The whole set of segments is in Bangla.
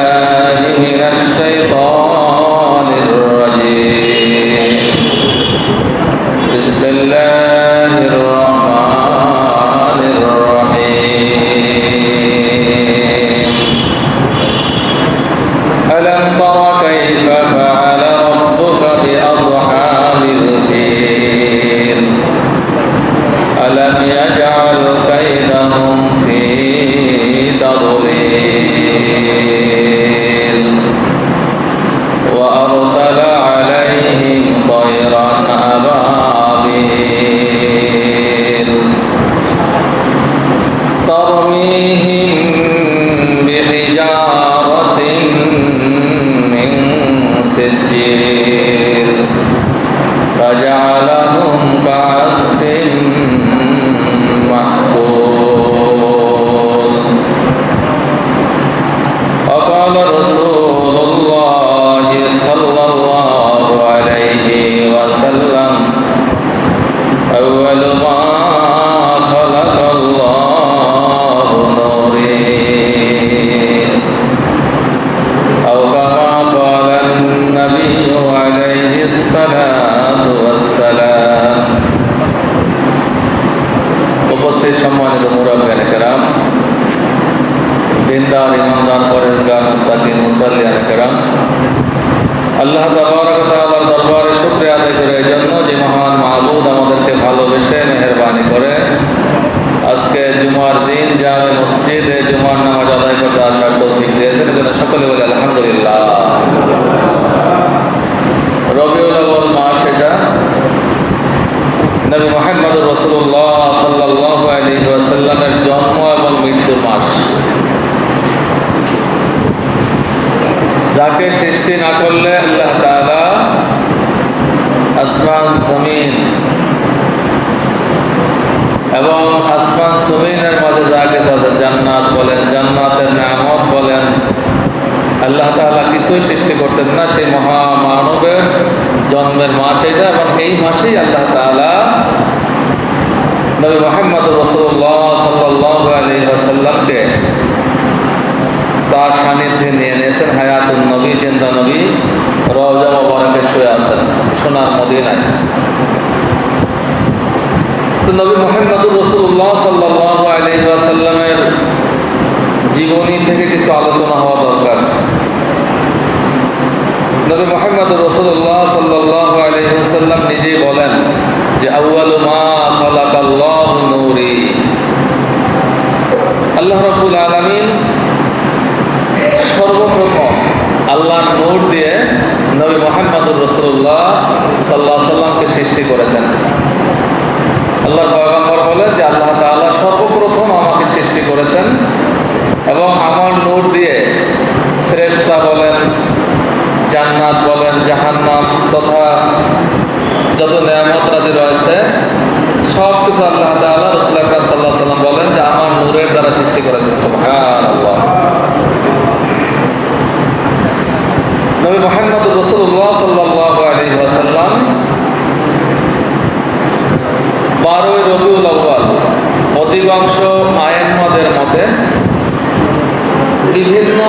呃。ফেরেশতা বলেন, জান্নাত বলেন, জাহান্নাম, তথা যত নেয়ামত রাজি রয়েছে, সব কিছু আল্লাহ তাআলা রসুল আকরাম সাল্লাহ সাল্লাম বলেন যে আমার নূরের দ্বারা সৃষ্টি করেছেন নবী মোহাম্মদ রসুল্লাহ সাল্লাহ আলী ওয়াসাল্লাম বারোই রবিউল আউ্বাল অধিকাংশ আয়েনমাদের মতে বিভিন্ন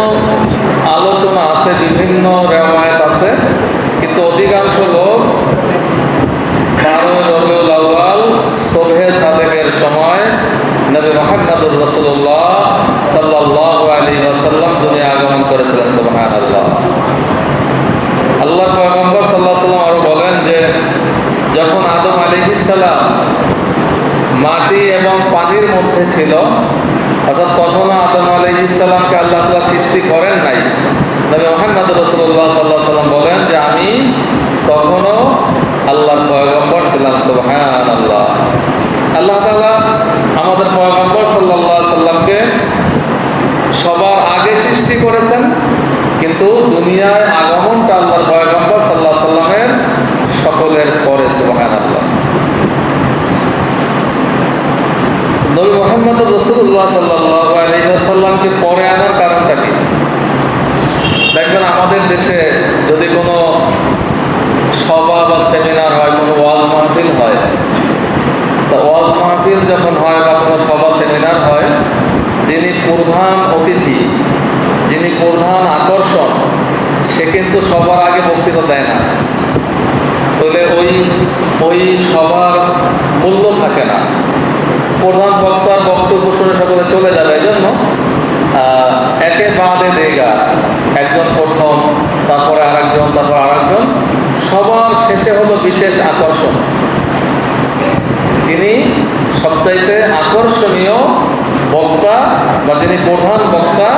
আলোচনা আছে, বিভিন্ন রেওয়ায়ত আছে, কিন্তু অধিকাংশ লোক রবিউল সোভে সাদেকের সময় নবী মোহাম্মদুর রসুল্লাহ সাল্লাহ আলী দুনিয়া আগমন করেছিলেন আল্লাহ আল্লাহ পয়গম্বর সাল্লাহ সাল্লাম আরও বলেন যে, যখন আদম আলিহিসাল্লাম মাটি এবং পানির মধ্যে ছিল, অর্থাৎ তখনও আদম আলী আলিহিসাল্লামকে আল্লাহ তালা সৃষ্টি করেন নাই নবী মোহাম্মদ রসুল্লাহ সাল্লাহ সাল্লাম বলেন যে আমি তখনও আল্লাহর পয়গম্বর ছিলাম সুবহান আল্লাহ আল্লাহ তালা আমাদের পয়গম্বর সাল্লাহ সাল্লামকে সবার আগে সৃষ্টি করেছেন, কিন্তু দুনিয়ায় আগমনটা আল্লাহর পয়গম্বর সাল্লাহ সাল্লামের সকলের পরে সুবাহান আল্লাহ নবী মোহাম্মদ রসুল্লাহ সাল্লাহ আলহিহাসাল্লামকে পরে আনার কারণটা কি? দেখবেন আমাদের দেশে যদি কোনো সভা বা সেমিনার হয়, কোনো ওয়াজ মাহফিল হয়, তা ওয়াজ মাহফিল যখন হয় বা কোনো সভা, সেমিনার হয়, যিনি প্রধান অতিথি, যিনি প্রধান আকর্ষণ, সে কিন্তু সবার আগে বক্তৃতা দেয় না। তাহলে ওই ওই সবার মূল্য থাকে না। প্রধান বক্তার বক্তব্য শুনে সকলে চলে যাবে, এই জন্য একে বাঁধে দেগা। একজন প্রথম, তারপরে আরেকজন, তারপর আরেকজন। সবার শেষে হলো বিশেষ আকর্ষণ। যিনি সবচাইতে আকর্ষণীয় বক্তা বা যিনি প্রধান বক্তা,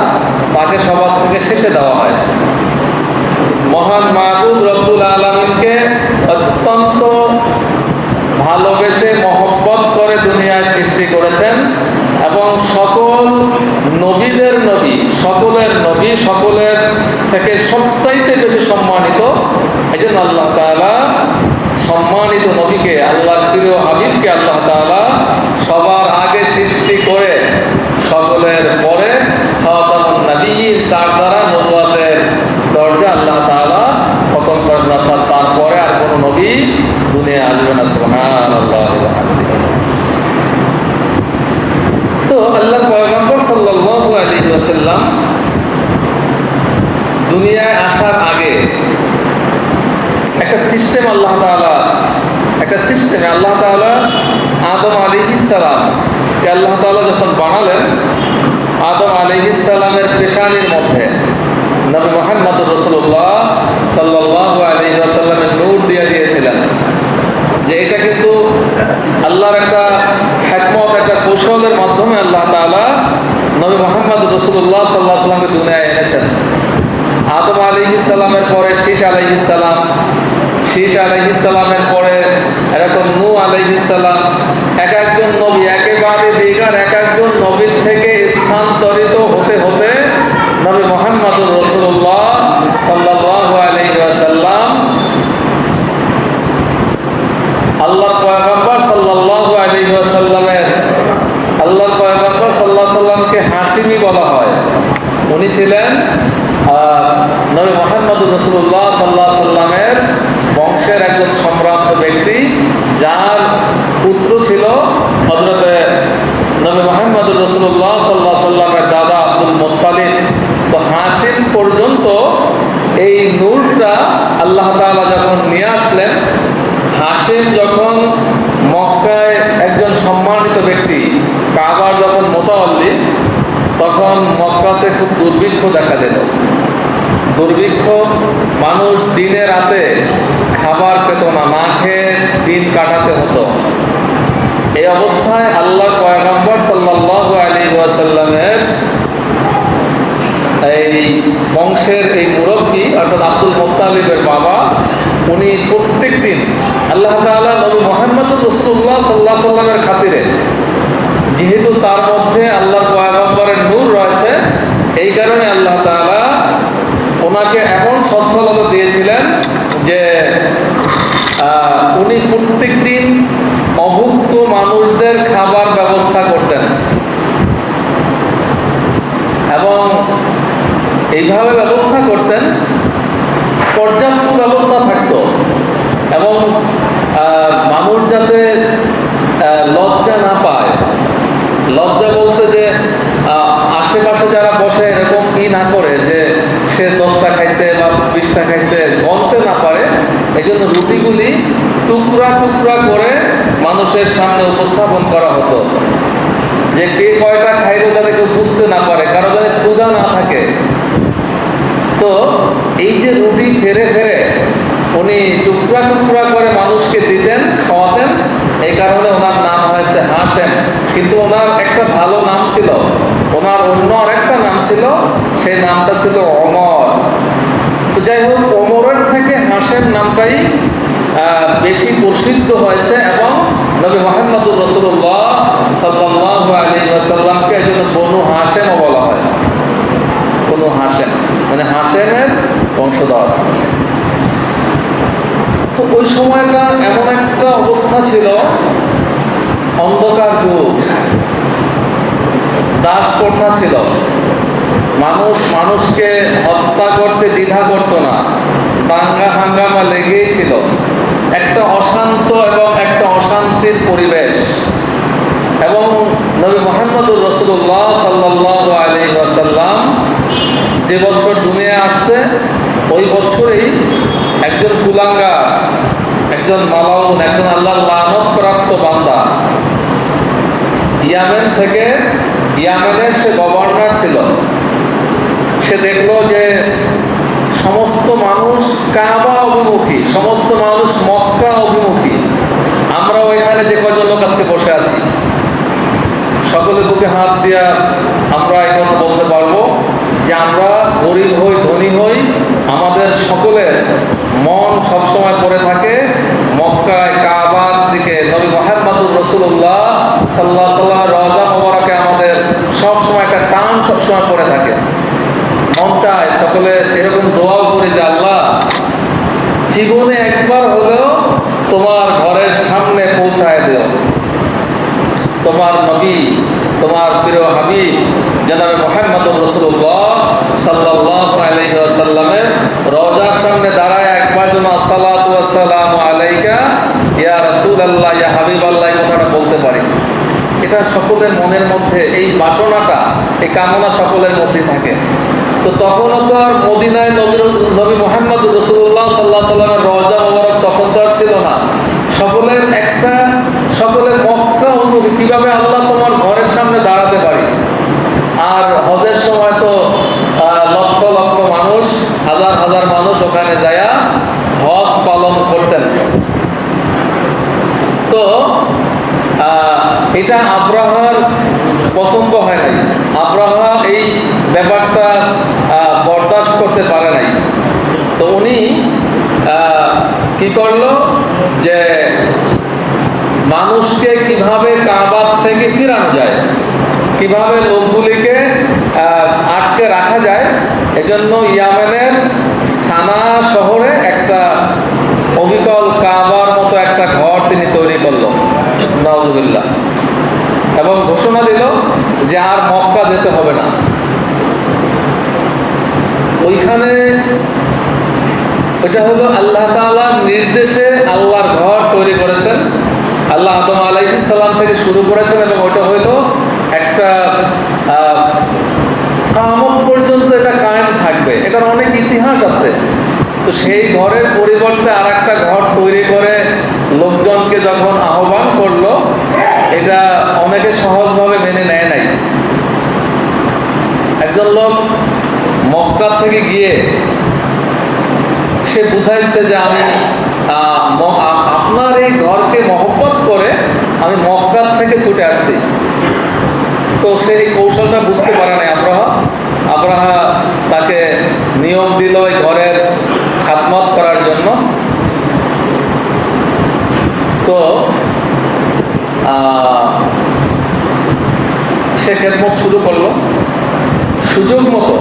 তাকে সবার থেকে শেষে দেওয়া হয়। মহান মাহবুব রব্বুল আলমিনকে অত্যন্ত ভালোবেসে মহব্বত করে দুনিয়ায় সৃষ্টি করেছেন এবং সকল নবীদের নবী সকলের নবী সকলের থেকে সবচাইতে বেশি সম্মানিত এই জন্য আল্লাহ তাআলা সম্মানিত নবীকে আল্লাহ প্রিয় হাবিবকে আল্লাহ তাআলা সবার আগে সৃষ্টি করে সকলের পরে নবীন তার দ্বারা নবুয়াতের দরজা আল্লাহ তাআলা খতম করেন। অর্থাৎ তারপরে আর কোনো নবী দুনিয়া আসবে না। সুবহানাল্লাহ তো আল্লাহ পয়গম্বর সাল্লাল্লাহু আলাইহি ওয়াসাল্লাম দুনিয়ায় আসার আগে একটা সিস্টেম আল্লাহ তাআলা, একটা সিস্টেমে আল্লাহ তাআলা আদম আলাইহিস সালাম কে আল্লাহ তাআলা যখন বানালেন, আদম আলাইহিস সালামের পেশানির মধ্যে নবী মোহাম্মদ রসুল্লাহ সাল্লাল্লাহু আলাইহি ওয়াসাল্লামের নূর দিয়ে দিয়েছিলেন। যে এটা কিন্তু আল্লাহর একটা হ্যাকমত একটা কৌশলের মাধ্যমে আল্লাহ তাআলা নবী মোহাম্মদ রসুল্লাহ সাল্লাহ সাল্লামকে দুনিয়ায় এনেছেন। আদম আলাইহিস সালামের পরে শীষ আলাইহিস সালাম শীষ আলাইহিস সালামের পরে, এরকম নূ আলাইহিস সালাম এক একজন নবী একেবারে দিগার এক একজন নবীর থেকে স্থানান্তরিত হতে হতে নবী মোহাম্মদুর রসুল্লাহ পয়গম্বর সাল্লাল্লাহু আলাইহি ওয়াসাল্লামের, আল্লাহর পয়গম্বর সাল্লাল্লাহু সাল্লামকে বলা হয়। উনি ছিলেন নবী মোহাম্মদুর রসুল্লাহ সাল্লাহ সাল্লামের বংশের একজন সম্ভ্রান্ত ব্যক্তি, যার পুত্র ছিল হজরতে নবী মোহাম্মদুর রসুল্লাহ সাল্লাহ সাল্লামের দাদা আব্দুল মোত্তালিব। তো হাসিম পর্যন্ত এই নূরটা আল্লাহ তাআলা যখন নিয়ে আসলেন, হাসিম যখন মক্কায় একজন সম্মানিত ব্যক্তি, কাবার যখন মোতাল্লি তখন মক্কাতে খুব দুর্ভিক্ষ দেখা দিল। দুর্ভিক্ষ, মানুষ দিনে রাতে খাবার পেত না না খেয়ে দিন কাটাতে হতো। এই অবস্থায় আল্লাহ পয়গম্বর সাল্লাল্লাহু আলাইহি ওয়াসাল্লামের এই বংশের এই মুরব্বী, অর্থাৎ আব্দুল মোত্তালিবের বাবা, উনি প্রত্যেক দিন আল্লাহ তাআলা নবী মোহাম্মদুর রসুল্লাহ সাল্লাহ সাল্লামের খাতিরে, যেহেতু তার মধ্যে আল্লাহর পয়গম্বরের নূর রয়েছে এই কারণে আল্লাহ তাআলা ওনাকে এমন সচ্ছলতা দিয়েছিলেন যে উনি প্রত্যেক দিন অভুক্ত মানুষদের খাবার ব্যবস্থা করতেন। এবং এইভাবে ব্যবস্থা করতেন, পর্যাপ্ত ব্যবস্থা থাকতো। এবং মানুষ যাতে লজ্জা না পায়, লজ্জা বলতে যে আহ, আশেপাশে যারা বসে এরকম ই না করে যে সে দশটা খাইছে বা বিশটা খাইছে গনতে না পারে এই জন্য রুটিগুলি টুকরা টুকরা করে মানুষের সামনে উপস্থাপন করা হতো। যে কে কয়টা খাইলো যাতে কেউ বুঝতে না পারে, কারও যাতে ক্ষুধা না থাকে। তো এই যে রুটি ফেরে ফেরে উনি টুকরা টুকরা করে মানুষকে দিতেন, খাওয়াতেন, এই কারণে ওনার নাম হয়েছে হাসেন কিন্তু ওনার একটা ভালো নাম ছিল, ওনার অন্য আরেকটা নাম ছিল, সেই নামটা ছিল অমর। তো যাই হোক হাসেন নামটাই বেশি প্রসিদ্ধ হয়েছে এবং নবী মোহাম্মদুর রসুল্লাহ সাল্লাল্লাহু আলাইহি ওয়াসাল্লামকে এই জন্য বনু হাসেমও বলা হয়। বনু হাসেম মানে হাসেমের বংশধর। তো ওই সময়টা এমন একটা অবস্থা ছিল, অন্ধকার যুগ দাস প্রথা ছিল। মানুষ মানুষকে হত্যা করতে দ্বিধা করতো না। লেগেই ছিল। একটা অশান্ত এবং একটা অশান্তির পরিবেশ। এবং নবী মোহাম্মদুর রসুল্লাহ সাল্লাহ আলী ওয়াসাল্লাম যে বছর দুনিয়া আসছে, ওই বছরেই একজন কুলাঙ্গা একজন মালাউন, একজন আল্লাহ লানত প্রাপ্ত বান্দা ইয়ামেন থেকে ইয়ামেনের সে গভর্নর ছিল। সে দেখল যে সমস্ত মানুষ কাবা অভিমুখী, সমস্ত মানুষ মক্কা অভিমুখী। আমরা ওইখানে যে কজন লোক আজকে বসে আছি সকলে বুকে হাত দিয়া আমরা এই কথা বলতে পারব যে আমরা গরিব হই, ধনী হই, আমাদের সকলের মন সবসময় পড়ে থাকে মক্কায়, কাবার দিকে। নবী মোহাম্মদুর রসুল্লাহ সাল্লাহ সাল্লামের রজা মোবারকে আমাদের সবসময় একটা টান সবসময় পড়ে থাকে। চায়, সকলে এরকম দোয়াও করে যে আল্লাহ, জীবনে একবার হলেও তোমার ঘরের সামনে পৌঁছায় দিও। তোমার নবী, তোমার প্রিয় হাবিব, জানাবে মোহাম্মদ রসুল্লাহ সাল্লাহ আলাইসাল্লামের রজার সামনে দাঁড়ায় একবার যেন আসসালাম আলাইকা, ইয়া রসুল আল্লাহ ইয়া হাবিব আল্লাহ কথাটা বলতে পারি। এটা সকলের মনের মধ্যে, এই বাসনাটা, এই কামনা সকলের মধ্যে থাকে। তো তখনও তো আর মদিনায় নবীর নবী মোহাম্মদ রসুল্লাহ সাল্লাহ সাল্লামের রজা মোবারক তখন তো আর ছিল না। সকলের একটা সকলের মক্কা অনুভূতি কীভাবে আল্লাহ তোমার ঘরের সামনে দাঁড়াতে পারি আর হজের সময় তো আহ, লক্ষ লক্ষ মানুষ হাজার হাজার মানুষ ওখানে যায়া হজ পালন করতেন তো আহ, এটা আব্রাহার পছন্দ হয় নাই আব্রাহা এই ব্যাপারটা আহ, বরদাস্ত করতে পারে নাই তো উনি আহ, কি করল যে মানুষকে কীভাবে কাবার থেকে ফিরানো যায়, কীভাবে লোকগুলিকে আটকে রাখা যায়, এজন্য ইয়ামেনের সানা শহরে একটা অবিকল কাবার মতো একটা ঘর তিনি তৈরি করল। নজবুল্লাহ এবং ঘোষণা দিল যে আর মক্কা যেতে হবে না। ওইখানে ওটা হলো আল্লাহ নির্দেশে আল্লাহর ঘর তৈরি করেছেন। আল্লাহ আদম আলাইহিস সালাম থেকে শুরু করেছেন এবং ওটা হইল একটা কামত পর্যন্ত এটা কায়েম থাকবে। এটার অনেক ইতিহাস আছে। তো সেই ঘরের পরিবর্তে আর একটা ঘর তৈরি করে লোকজনকে যখন আহ্বান করল, এটা অনেকে সহজভাবে মেনে নেয় নাই। একজন লোক মক্কা থেকে গিয়ে সে বুঝাইছে যে আমি আপনার এই ঘরকে মহব্বত করে আমি মক্কার থেকে ছুটে আসছি। তো সে এই কৌশলটা বুঝতে পারে নাই আব্রাহা। আব্রাহা তাকে নিয়ম দিল এই ঘরের খাতমত করার জন্য। তো সে খেদমত শুরু করল। সুযোগ মতো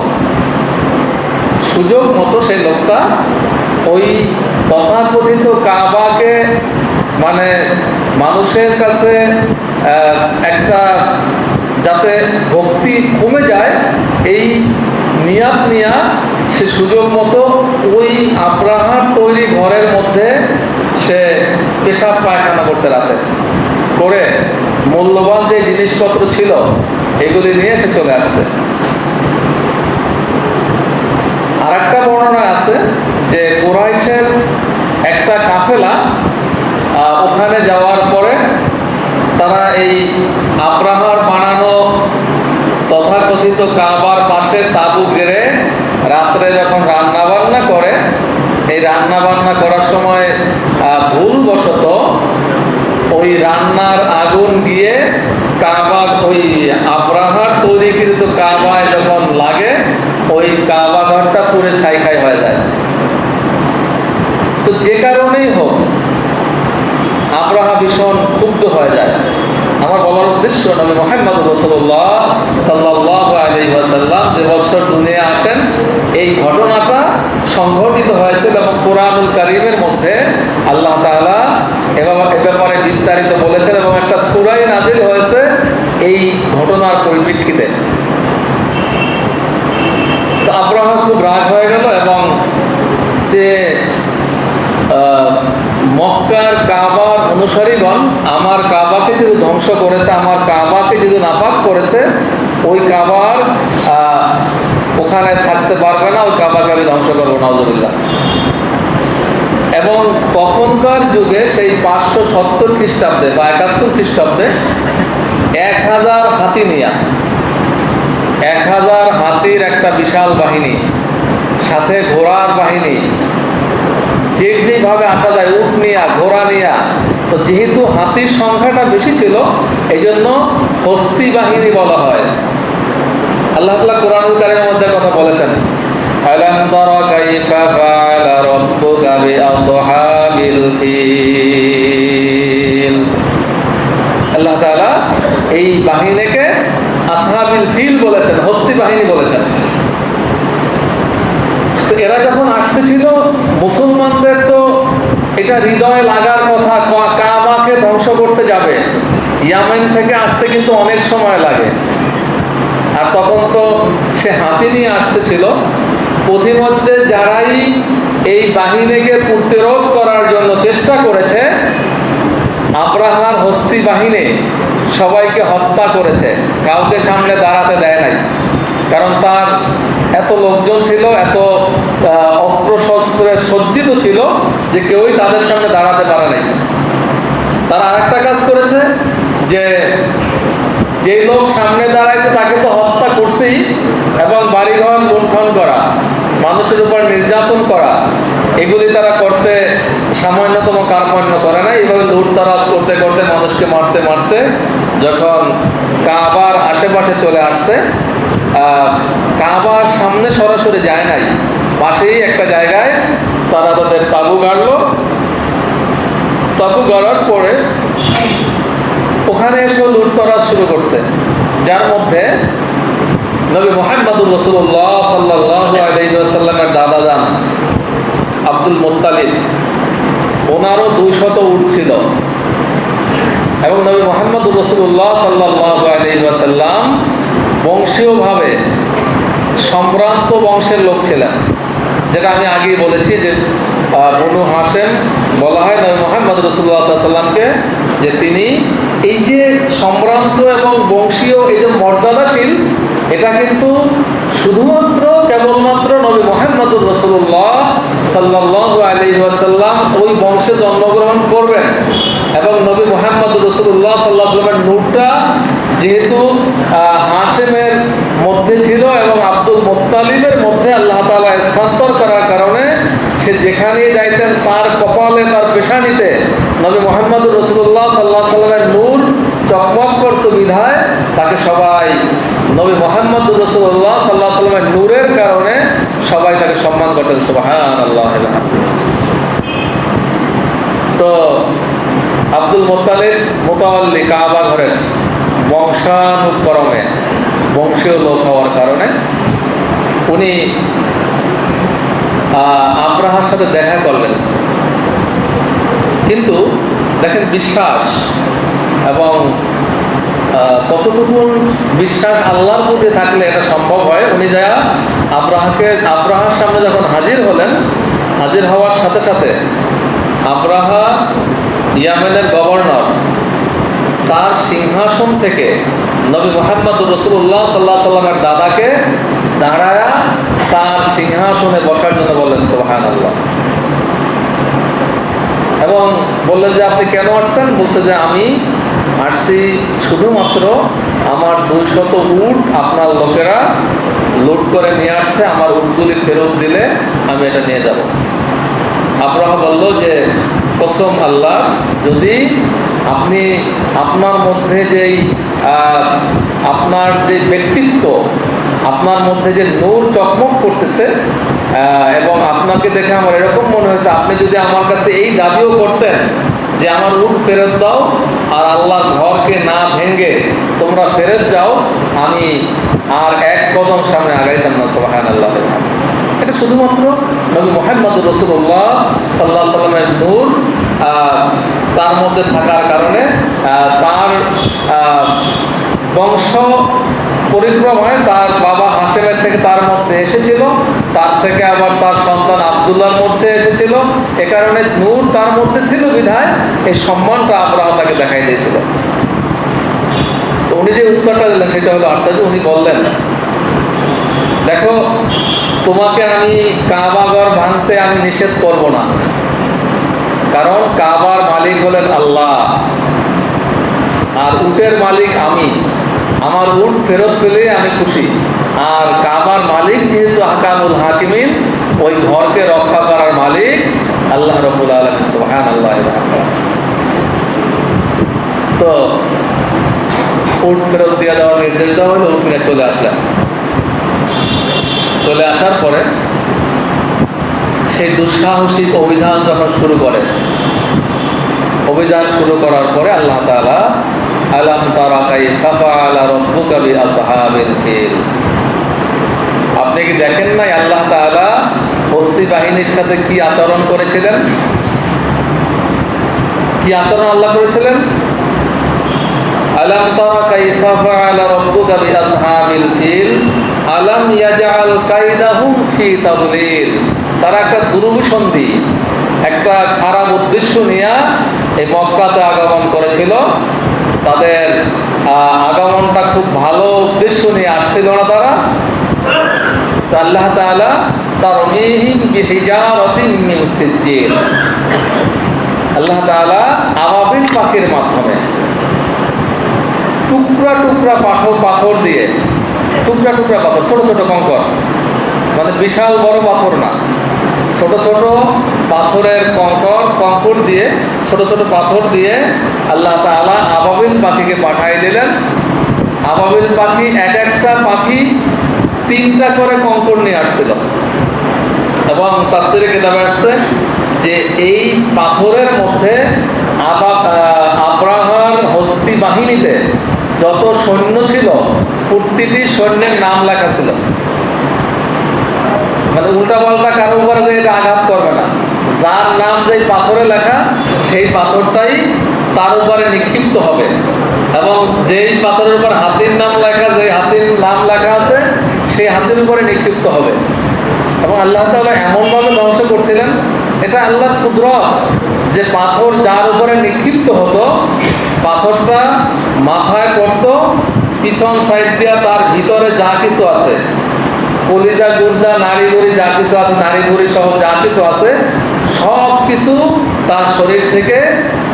সুযোগ মতো সেই লোকটা ওই তথাকথিত কাবাকে মানে মানুষের কাছে একটা যাতে ভক্তি কমে যায়, এই নিয়াত নিয়া সে সুযোগ মতো ওই আব্রাহার তৈরি ঘরের মধ্যে সে পেশাব পায়খানা করছে রাতে। করে মূল্যবান যে জিনিসপত্র ছিল, এগুলি নিয়ে সে চলে আসছে। আর একটা বর্ণনা আছে যে কোরাইশের একটা কাফেলা ওখানে যাওয়ার পরে তারা এই আব্রাহার বানানো তথাকথিত কাবার পাশে তাবু গেড়ে রাত্রে যখন রান্না বান্না করে, এই রান্না বান্না করার সময় ভুলবশত ওই রান্নার আগুন দিয়ে কাবা ওই আব্রাহার তৈরিকৃত কাবায় যখন লাগে ওই কাবা ঘরটা পুরে ছাইখাই হয়ে যায়। তো যে কারণেই হোক, আব্রাহা ভীষণ ক্ষুব্ধ হয়ে যায়। আমার বলার উদ্দেশ্য নবী মোহাম্মদ রসুল্লাহ সাল্লাহ আলী যে বছর দুনিয়া আসেন, এই ঘটনাটা সংঘটিত হয়েছিল এবং কোরআনুল করিমের মধ্যে আল্লাহ তাআলা এবার এ ব্যাপারে বিস্তারিত বলেছেন এবং একটা সুরাই নাজিল হয়েছে এই ঘটনার পরিপ্রেক্ষিতে। তো খুব রাগ হয়ে গেল এবং যে মক্কার কাবার অনুসারীগণ আমার কাবাকে যদি ধ্বংস করেছে, আমার কাবাকে যদি নাপাক করেছে, ওই কাবার ওখানে থাকতে পারবে না, ওই কাবাকে আমি ধ্বংস করব নজরুল্লাহ এবং তখনকার যুগে সেই পাঁচশো সত্তর খ্রিস্টাব্দে বা একাত্তর খ্রিস্টাব্দে এক হাজার হাতি নিয়া এক হাজার হাতির একটা বিশাল বাহিনী, সাথে ঘোড়ার বাহিনী। যে যেভাবে আসা যায় উঠ নিয়া, ঘোড়া নিয়া, তো যেহেতু হাতির সংখ্যাটা বেশি ছিল এই জন্য হস্তি বাহিনী বলা হয়। আল্লাহ তালা কোরআনুল কারের মধ্যে কথা বলেছেন বলেছেন, হস্তি বাহিনী বলেছেন। এরা যখন আসতেছিল, মুসলমানদের তো এটা হৃদয়ে লাগার কথা কাবাকে ধ্বংস করতে যাবে। ইয়ামেন থেকে আসতে কিন্তু অনেক সময় লাগে। আর তখন তো সে হাতি নিয়ে আসতেছিল। পথিমধ্যে যারাই এই বাহিনীকে প্রতিরোধ করার জন্য চেষ্টা করেছে আব্রাহার হস্তি বাহিনী সবাইকে হত্যা করেছে। কাউকে সামনে দাঁড়াতে দেয় নাই। কারণ তার এত লোকজন ছিল, এত অস্ত্র শস্ত্রে সজ্জিত ছিল যে কেউই তাদের সামনে দাঁড়াতে পারে নাই। তারা আরেকটা কাজ করেছে যে যে লোক সামনে দাঁড়াইছে তাকে তো হত্যা করছেই এবং বাড়ি বাড়িঘর লুণ্ঠন করা। মানুষের উপর নির্যাতন করা, এগুলি তারা করতে সামান্যতম কার্পণ্য করে না এইভাবে লুটতারাজ করতে করতে মানুষকে মারতে মারতে যখন কাবার আশেপাশে চলে আসছে কাবার সামনে সরাসরি যায় নাই। পাশেই একটা জায়গায় তারা তাদের তাবু গাড়লো। তাবু গাড়ার পরে ওখানে এসে লুটতরাজ শুরু করছে, যার মধ্যে নবী মোহাম্মদুর রসুল্লাহ সাল্লাহ আলাইসাল্লামের দাদা যান আব্দুল মোত্তালিব। ওনারও দুই শত উঠছিল এবং নবী মোহাম্মদুর রসুল্লাহ সাল্লাহ আলাইসাল্লাম বংশীয়ভাবে সম্ভ্রান্ত বংশের লোক ছিলেন। যেটা আমি আগেই বলেছি যে বনু হাসেম বলা হয় নবী মোহাম্মদ রসুল্লাহ সাল্লামকে যে তিনি এই যে সম্ভ্রান্ত এবং বংশীয় এই যে মর্যাদাশীল এটা কিন্তু শুধুমাত্র কেবলমাত্র নবী মোহাম্মদুর রসুল্লাহ সাল্লাহ আলী ওয়াসাল্লাম ওই বংশে জন্মগ্রহণ করবেন। এবং নবী মোহাম্মদ রসুল্লাহ সাল্লাহ সাল্লামের নূরটা যেহেতু হাসেমের মধ্যে ছিল এবং আব্দুল মোত্তালিবের মধ্যে আল্লাহ তাআলা স্থানান্তর করার কারণে সে যেখানেই যাইতেন তার কপালে, তার পেশানিতে নবী মোহাম্মদ রসুল্লাহ সাল্লাহ সাল্লামের নূর চকমক করত বিধায় তাকে সবাই নবী মোহাম্মদ রসুল্লাহ সাল্লাহ সাল্লামের নূরের কারণে সবাই তাকে সম্মান করতেন সুবাহান আল্লাহ তো আব্দুল মোত্তালিব মোতাল্লি কাবা ঘরের বংশানুক্রমে বংশীয় লোক হওয়ার কারণে উনি আব্রাহার সাথে দেখা করলেন। কিন্তু দেখেন বিশ্বাস এবং কতটুকু বিশ্বাস আল্লাহর প্রতি থাকলে এটা সম্ভব হয়? উনি যা আব্রাহাকে আব্রাহার সামনে যখন হাজির হলেন, হাজির হওয়ার সাথে সাথে আব্রাহা ইয়ামেনের গভর্নর, তার সিংহাসন থেকে নবী মোহাম্মদ রসুল্লাহ সাল্লাহ সাল্লামের দাদাকে দাঁড়ায়া তার সিংহাসনে বসার জন্য বললেন সোহান আল্লাহ এবং বললেন যে, আপনি কেন আসছেন? বলছে যে, আমি আসছি শুধুমাত্র আমার দুইশত উট আপনার লোকেরা লুট করে নিয়ে আসছে, আমার উটগুলি ফেরত দিলে আমি এটা নিয়ে যাব। আব্রাহা বলল যে, কসম আল্লাহ, যদি আপনি আপনার মধ্যে যেই আপনার যে ব্যক্তিত্ব, আপনার মধ্যে যে নূর চকমক করতেছে এবং আপনাকে দেখে আমার এরকম মনে হয়েছে, আপনি যদি আমার কাছে এই দাবিও করতেন যে আমার উট ফেরত দাও আর আল্লাহর ঘরকে না ভেঙে তোমরা ফেরত যাও, আমি আর এক কদম সামনে আগাইতাম না সোহান আল্লাহ এটা শুধুমাত্র নবী মোহাম্মদ রসুল্লাহ সাল্লাহ সাল্লামের নূর তার মধ্যে থাকার কারণে তার বংশ পরিক্রমায় তার বাবা হাসেমের থেকে তার মধ্যে এসেছিল, তার থেকে আবার তার সন্তান আবদুল্লার মধ্যে এসেছিল। এ কারণে নূর তার মধ্যে ছিল বিধায় এই সম্মানটা আব্রাহ তাকে দেখাই দিয়েছিল। উনি যে উত্তরটা দিলেন সেটা হলো আশ্চর্য, উনি বললেন, দেখো, তোমাকে আমি কাবাগর ভাঙতে আমি নিষেধ করব না। কারণ কাবার মালিক হলেন আল্লাহ। আর উটের মালিক আমি। আমার উট ফেরত পেলে আমি খুশি। আর কাবার মালিক যেহেতু হাকামুল হাকিমিন, ওই ঘরকে রক্ষা করার মালিক আল্লাহ রবুল আলম সোহান আল্লাহ তো উট ফেরত দিয়ে দেওয়ার নির্দেশ দেওয়া হলো নিয়ে চলে আসলাম। চলে আসার পরে সেই দুঃসাহসিক অভিযান যখন শুরু করে, অভিযান শুরু করার পরে আল্লাহ তাআলা আলাম কাইফা ফাআলা রাব্বুকা বিআসহাবিল ফিল আপনি কি দেখেন নাই আল্লাহ হস্তি বাহিনীর সাথে কি আচরণ করেছিলেন? কি আচরণ আল্লাহ করেছিলেন? তারা কাইফা ফাআলা রাব্বুকা একটা একটা খারাপ উদ্দেশ্য নিয়ে এই মক্কাতে আগমন করেছিল। তাদের আগমনটা খুব ভালো উদ্দেশ্য নিয়ে আসছিল না তারা? আল্লাহ তার আল্লাহ আবাবিল পাখির মাধ্যমে টুকরা টুকরা পাথর পাথর দিয়ে, টুকরা টুকরা পাথর, ছোট ছোট কঙ্কর মানে বিশাল বড় পাথর না ছোট ছোট পাথরের কঙ্কর কঙ্কর দিয়ে, ছোট ছোট পাথর দিয়ে আল্লাহ তালা আবাবিল পাখিকে পাঠিয়ে দিলেন। আবাবিল পাখি, এক একটা পাখি তিনটা করে কঙ্কর নিয়ে আসছিল। এবং তাফসিরে কিতাবে আসছে যে এই পাথরের মধ্যে আব্রাহার হস্তি বাহিনীতে যত সৈন্য ছিল, প্রতিটি সৈন্যের নাম লেখা ছিল। মানে উল্টা পাল্টা কারও উপরে যে এটা আঘাত করবে না। যার নাম যেই পাথরে লেখা, সেই পাথরটাই তার উপরে নিক্ষিপ্ত হবে। এবং যেই পাথরের উপর হাতির নাম লেখা যে হাতির নাম লেখা আছে, সেই হাতির উপরে নিক্ষিপ্ত হবে। এবং আল্লাহ তাআলা এমনভাবে ধ্বংস করছিলেন, এটা আল্লাহ কুদরত যে পাথর যার উপরে নিক্ষিপ্ত হতো, পাথরটা মাথায় পড়তো, পিছন সাইড দিয়া তার ভিতরে যা কিছু আছে কলিজা গুর্দা, নারী গুড়ি যা কিছু আছে, নারী গুড়ি সহ যা কিছু আছে, সব কিছু তার শরীর থেকে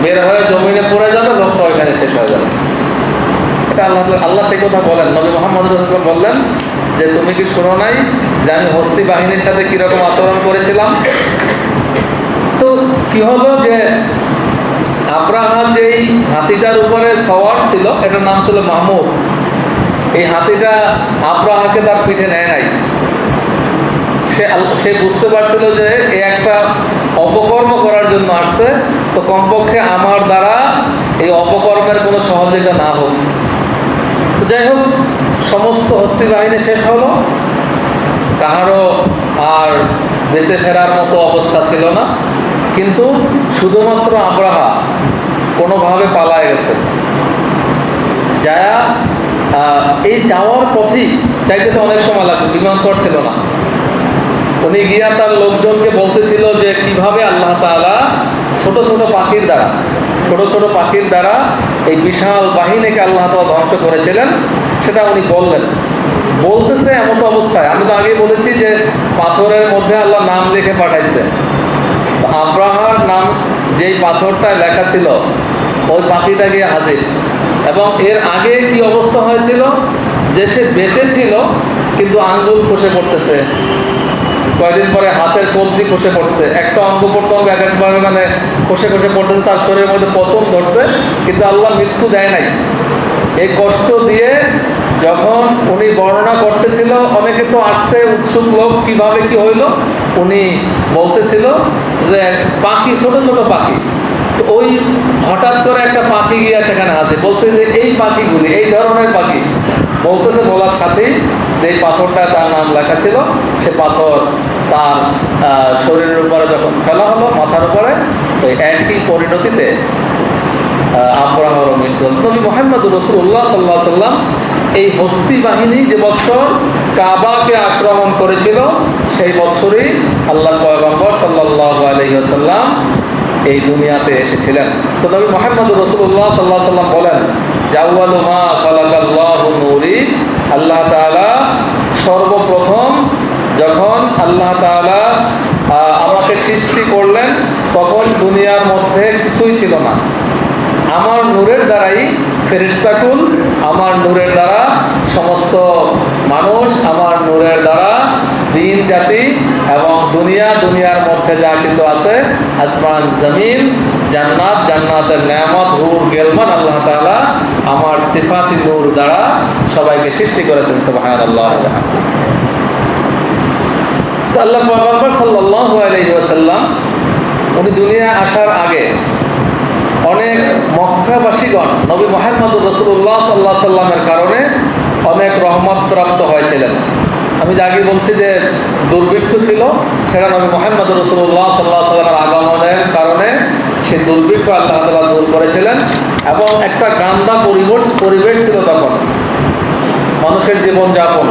বের হয়ে জমিনে পড়ে যাবে লোকটা ওইখানে শেষ হয়ে যাবে। এটা আল্লাহ সেই কথা বলেন। নবী মোহাম্মদ রসুল বললেন যে, তুমি কি শোনো নাই যে আমি হস্তি বাহিনীর সাথে কীরকম আচরণ করেছিলাম? তো কি হলো যে, আব্রাহাম যেই হাতিটার উপরে সওয়ার ছিল, এটার নাম ছিল মাহমুদ এই হাতিটা আব্রাহাকে তার পিঠে নেয় নাই। সে সে বুঝতে পারছিল যে এ একটা অপকর্ম করার জন্য আসছে, তো কমপক্ষে আমার দ্বারা এই অপকর্মের কোনো সহযোগিতা না হোক। যাই হোক, সমস্ত হস্তি বাহিনী শেষ হলো। কাহারও আর দেশে ফেরার মতো অবস্থা ছিল না। কিন্তু শুধুমাত্র আব্রাহা কোনোভাবে পালায় গেছে। যায়া এই যাওয়ার পথেই চাইতে তো অনেক সময় লাগবে বিমানতর ছিল না। উনি গিয়া তার লোকজনকে বলতেছিল যে, কীভাবে আল্লাহ তাআলা ছোট ছোট পাখির দ্বারা, ছোট ছোট পাখির দ্বারা এই বিশাল বাহিনীকে আল্লাহ তাআলা ধ্বংস করেছিলেন? সেটা উনি বললেন। বলতেছে এমন তো অবস্থায়। আমি তো আগেই বলেছি যে, পাথরের মধ্যে আল্লাহ নাম লিখে পাঠাইছে। আব্রাহার নাম যেই পাথরটায় লেখা ছিল, ওই পাখিটা গিয়ে হাজির। এবং এর আগে কি অবস্থা হয়েছিল? যে সে বেঁচে ছিল কিন্তু আঙ্গুল খসে পড়তেছে। কয়েকদিন পরে হাতের কবজি খসে পড়ছে। একটা অঙ্গ প্রত্যঙ্গ এক একভাবে মানে খসে খসে পড়তেছে, তার শরীরের মধ্যে পচন ধরছে, কিন্তু আল্লাহ মৃত্যু দেয় নাই। এই কষ্ট দিয়ে যখন উনি বর্ণনা করতেছিল, অনেকে তো আসতে উৎসুক লোক, কীভাবে কি হইল? উনি বলতেছিল যে পাখি, ছোট ছোট পাখি ওই হঠাৎ করে একটা পাখি গিয়া সেখানে হাজির বলছে যে, এই পাখিগুলি, এই ধরনের পাখি বলতেছে বলার সাথেই যে, পাথরটা তার নাম লেখা ছিল, সে পাথর তার শরীরের উপরে যখন ফেলা হলো, মাথার উপরে, ওই একই পরিণতিতে আব্রাহর মৃত্যু। নবী মোহাম্মদ রসুল্লাহ সাল্লাহ সাল্লাম এই হস্তি বাহিনী যে বৎসর কাবাকে আক্রমণ করেছিল, সেই বৎসরই আল্লাহ পয়গম্বর সাল্লাহ আলহিহাসাল্লাম এই দুনিয়াতে এসেছিলেন। তো নবী মোহাম্মদ রসুল্লাহ সাল্লাহ সাল্লাম বলেন আল্লাহ সর্বপ্রথম যখন আল্লাহ আমাকে সৃষ্টি করলেন, তখন দুনিয়ার মধ্যে কিছুই ছিল না। আমার নূরের দ্বারাই ফেরিস্তাকুল আমার নূরের দ্বারা সমস্ত মানুষ, আমার নূরের দ্বারা জিন জাতি এবং দুনিয়া, দুনিয়ার মধ্যে যা কিছু আছে, আসমান, জমিন, জান্নাত, জান্নাতের নেয়ামত, হুর, গেলমান, আল্লাহ তাআলা আমার সিফাতি নূর দ্বারা সবাইকে সৃষ্টি করেছেন সুবহান আল্লাহ আল্লাহ উনি আসার আগে অনেক নবী সাল্লাহ কারণে অনেক রহমত প্রাপ্ত হয়েছিলেন। আমি যে আগে বলছি যে দুর্ভিক্ষ ছিল, সেটা নবী মোহাম্মদ রসুল্লাহ সাল্লাহ সাল্লামের আগমনের কারণে সে দুর্ভিক্ষ আল্লাহ তালা দূর করেছিলেন এবং একটা গান্দা পরিবেশ পরিবেশ ছিল তখন। মানুষের জীবনযাপন।